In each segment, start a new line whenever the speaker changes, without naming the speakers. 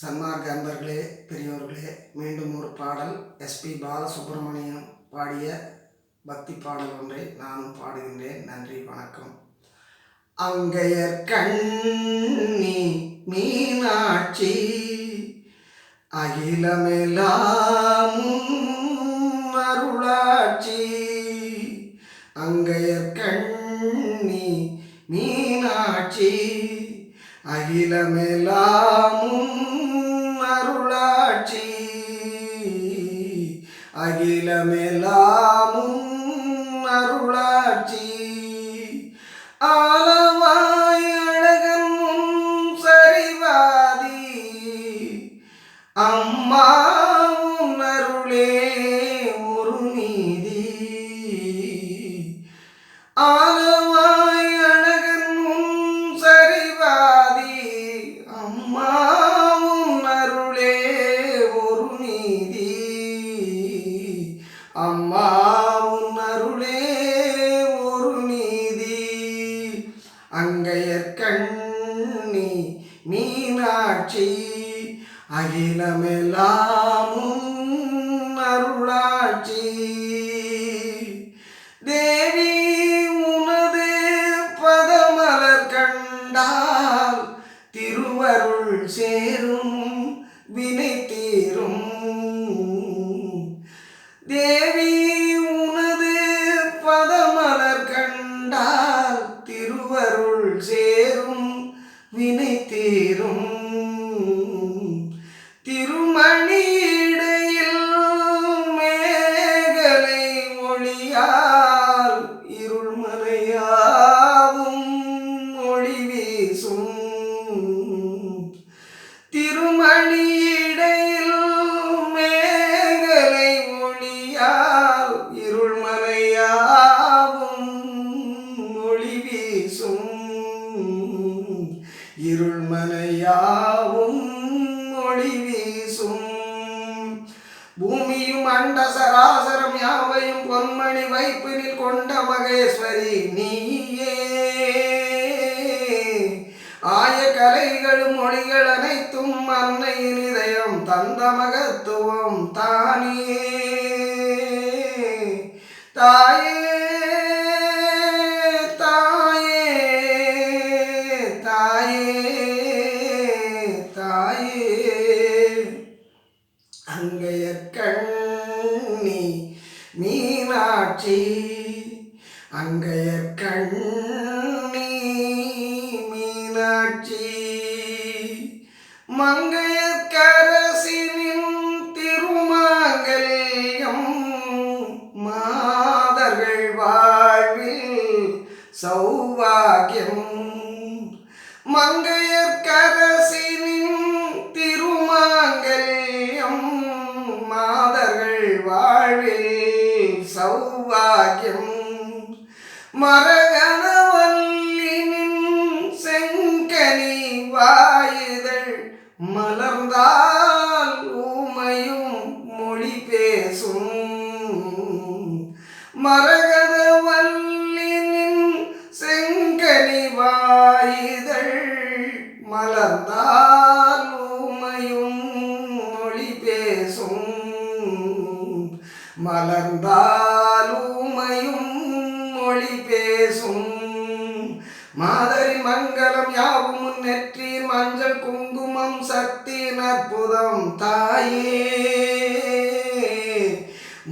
சன்மார்க்க அன்பர்களே பெரியோர்களே மீண்டும் ஒரு பாடல் எஸ்பி பாலசுப்ரமணியம் பாடிய பக்தி பாடல் ஒன்றை நானும் பாடுகின்றேன். நன்றி வணக்கம். அங்கையர் கண்ணி மீனாட்சி அகிலமெல்லாம் அருளாட்சி. அங்கையர் கண்ணி மீனாட்சி அகிலமெல்லாம் அருளாட்சி. அகிலமெல்லாம் அருளாட்சி. ஆலவாய் அழகன் சரிவாதி. அம்மாவும் அருளே ஒரு நீதி. ஆல அகிலமெல்லாமும் அருளாட்சி. தேவி உனது பதமலர் கண்டால் திருவருள் சேரும் வினை தீரும். தேவி திருமணியிடையில் மேகலை ஒளியால் இருள்மலையாவும் ஒளி வீசும். இருள்மலையாவும் ஒளி வீசும். பூமியும் அண்ட சராசரம் யாவையும் பொன்மணி வைப்பினில் கொண்ட மகேஸ்வரி நீ கலைகளும் மொழிகள் அனைத்தும் அன்னையின் இதயம் தந்த மகத்துவம் தானே. தாயே தாயே தாயே தாயே. அங்கையர் கண்ணி மீனாட்சி அங்கைய கண் மங்கையக்கரசினின் திருமாங்கல்யம் மாதர்கள் வாழ்வில் சௌபாகியம். மங்கையக்கரசினின் திருமாங்கல்யம் மாதர்கள் வாழ்வில் சௌபாகியம். மரகணவல்லினின் செங்கனி வா மரகத வல்லினின் செங்கனி வாயுதழ் மலர்ந்தால் ஊமையும் மொழி பேசும். மலர்ந்தால் ஊமையும் மொழி பேசும். மாதரி மங்களம் யாவும் நெற்றி மஞ்சள் குங்குமம் சக்தி அற்புதம் தாயே.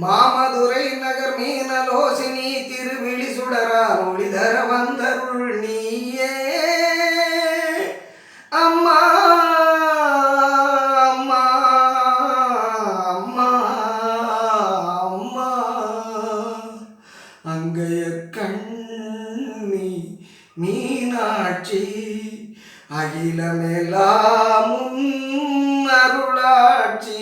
மாமதுரை நகர் மீனலோசினி திருவிழி சுடரார் ஒளிதர வந்தருள் நீயே. அம்மா அம்மா அம்மா அம்மா. அங்கைய கண்ணி மீனாட்சி அகிலமெல்லாம் அருளாட்சி.